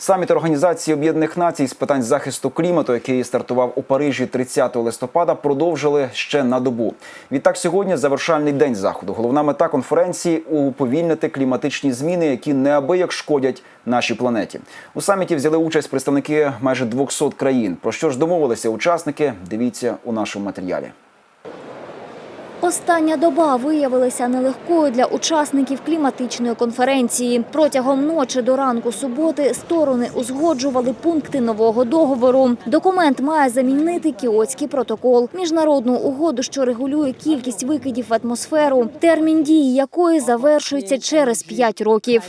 Саміт Організації Об'єднаних Націй з питань захисту клімату, який стартував у Парижі 30 листопада, продовжили ще на добу. Відтак, сьогодні завершальний день заходу. Головна мета конференції уповільнити кліматичні зміни, які неабияк шкодять нашій планеті. У саміті взяли участь представники майже 200 країн. Про що ж домовилися учасники? Дивіться у нашому матеріалі. Остання доба виявилася нелегкою для учасників кліматичної конференції. Протягом ночі до ранку суботи сторони узгоджували пункти нового договору. Документ має замінити Кіотський протокол, міжнародну угоду, що регулює кількість викидів в атмосферу, термін дії якої завершується через 5 років.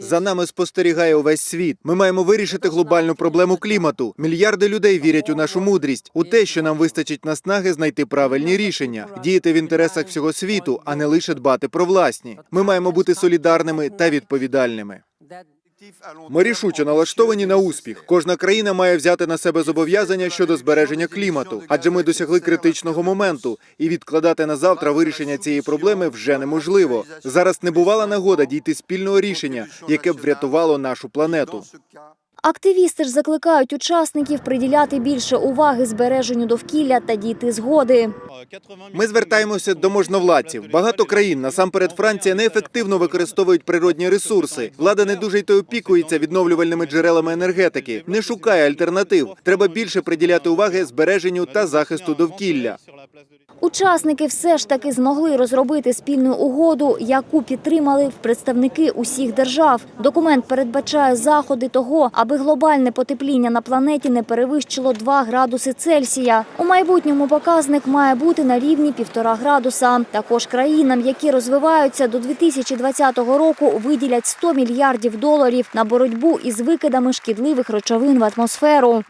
За нами спостерігає увесь світ. Ми маємо вирішити глобальну проблему клімату. Мільярди людей вірять у нашу мудрість, у те, що нам вистачить наснаги знайти правильні рішення, діяти в інтересах всього світу, а не лише дбати про власні. Ми маємо бути солідарними та відповідальними. Ми рішуче налаштовані на успіх. Кожна країна має взяти на себе зобов'язання щодо збереження клімату, адже ми досягли критичного моменту, і відкладати на завтра вирішення цієї проблеми вже неможливо. Зараз не бувала нагода дійти спільного рішення, яке б врятувало нашу планету. Активісти ж закликають учасників приділяти більше уваги збереженню довкілля та дійти згоди. Ми звертаємося до можновладців. Багато країн, насамперед Франція, неефективно використовують природні ресурси. Влада не дуже й то опікується відновлювальними джерелами енергетики, не шукає альтернатив. Треба більше приділяти уваги збереженню та захисту довкілля. Учасники все ж таки змогли розробити спільну угоду, яку підтримали представники усіх держав. Документ передбачає заходи того, аби глобальне потепління на планеті не перевищило 2 градуси Цельсія. У майбутньому показник має бути на рівні 1,5 градуса. Також країнам, які розвиваються до 2020 року, виділять 100 мільярдів доларів на боротьбу із викидами шкідливих речовин в атмосферу.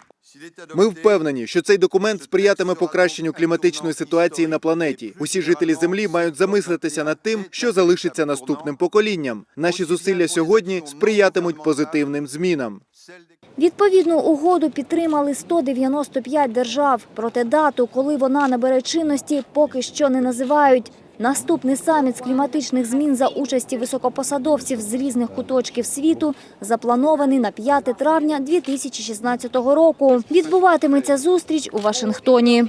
Ми впевнені, що цей документ сприятиме покращенню кліматичної ситуації на планеті. Усі жителі Землі мають замислитися над тим, що залишиться наступним поколінням. Наші зусилля сьогодні сприятимуть позитивним змінам. Відповідну угоду підтримали 195 держав. Проте дату, коли вона набере чинності, поки що не називають. Наступний саміт з кліматичних змін за участі високопосадовців з різних куточків світу запланований на 5 травня 2016 року. Відбуватиметься зустріч у Вашингтоні.